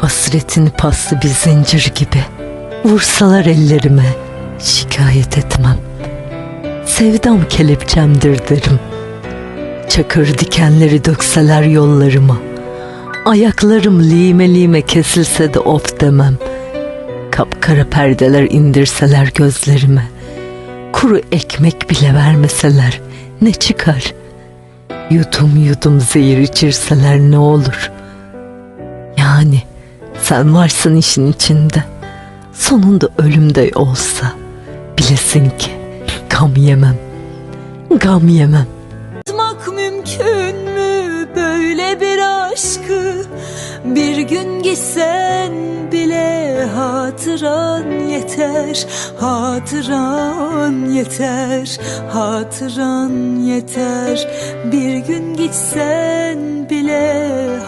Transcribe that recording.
Hasretin paslı bir zincir gibi Vursalar ellerime Şikayet etmem. Sevdam kelepçemdir derim Çakır dikenleri dökseler yollarıma. Ayaklarım lime lime kesilse de of demem. Kapkara perdeler indirseler gözlerime. Kuru ekmek bile vermeseler ne çıkar? Yudum yudum zehir içirseler ne olur? Yani sen varsın işin içinde. Sonunda ölümde olsa bilesin ki gam yemem. Gam yemem. Unutmak mümkün mü böyle bir aşkı Bir gün gitsen bile hatıran yeter Hatıran yeter, hatıran yeter Bir gün gitsen bile